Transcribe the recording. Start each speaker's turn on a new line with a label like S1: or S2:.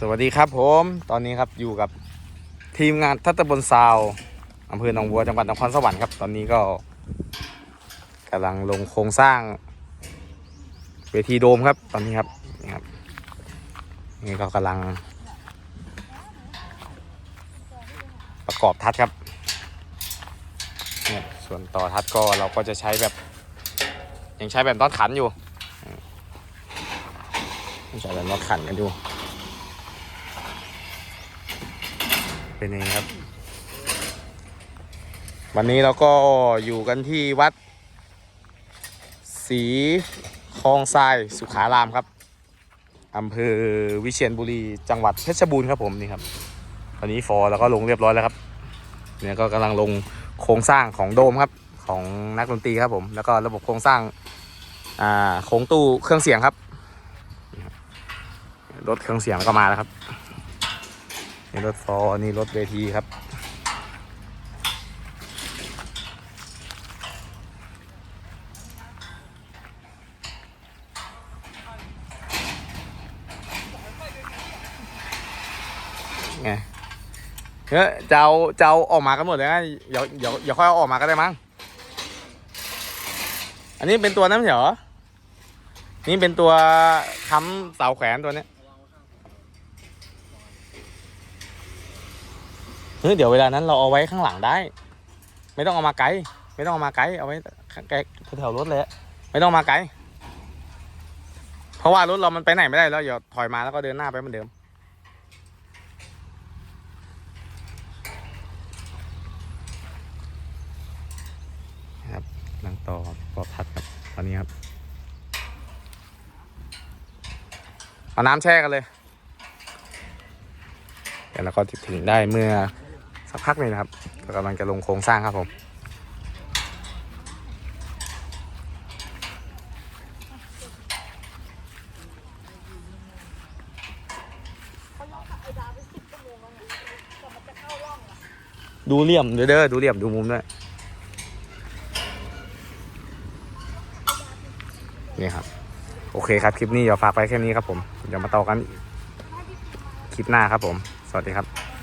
S1: สวัสดีครับผม ตอนนี้ครับอยู่กับทีมงานทัตตบนซาวอำเภอหนองบัวจังหวัดนครสวรรค์ครับ ตอนนี้ก็กำลังลงโครงสร้าง เวทีโดมครับตอนนี้ครับนี่ครับนี่ก็กำลัง ประกอบทัดครับเนี่ยส่วนต่อทัดก็เราก็จะใช้แบบ ยังใช้แบบน็อตขันอยู่ยังใช้แบบน็อตขันกันอยู่ เป็นยังครับ วันนี้เราก็อยู่กันที่วัดศรีคลองทรายสุขารามครับอำเภอวิเชียรบุรีจังหวัดเพชรบูรณ์ครับผมนี่ครับตอนนี้ฟอร์แล้วก็ลงเรียบร้อยแล้วครับเนี่ยก็กำลังลงโครงสร้างของโดมครับของนักดนตรีครับผม แล้วก็ระบบโครงสร้างอ่าโค้งตู้เครื่องเสียงครับรถเครื่องเสียงก็มาแล้วครับ นี่รถฟอร์นี่รถเวทีครับ ไงเฮ้ยจะเอาจะเอาออกมากันหมดเลยนะเดี๋ยวเดี๋ยวเดี๋ยวค่อยเอาออกมาก็ได้มั้ง อันนี้เป็นตัวนั้นเหรอ นี่เป็นตัวค้ำเสาแขวนตัวเนี้ย เฮ้ยเดี๋ยวเวลานั้นเราเอาไว้ข้างหลังได้ ไม่ต้องเอามาไกล ไม่ต้องเอามาไกลเอาไว้ไกลแถวๆรถเลยไม่ต้องมาไกลเพราะว่ารถเรามันไปไหนไม่ได้แล้วเดี๋ยวถอยมาแล้วก็เดินหน้าไปเหมือนเดิมครับหลังต่อปอพัดครับตอนนี้ครับเอาน้ำแช่กันเลยเดี๋ยวเราก็จะถึงได้เมื่อ สักพักหนึงนะครับกำลังจะลงโครงสร้างครับผมดูเหลี่ยมเด้อเด้อดูเหลี่ยมดูมุมด้วยนี่ครับ โอเคครับ คลิปนี้เดี๋ยวฝากไปแค่นี้ครับผม เดี๋ยวมาต่อกันคลิปหน้าครับผม สวัสดีครับ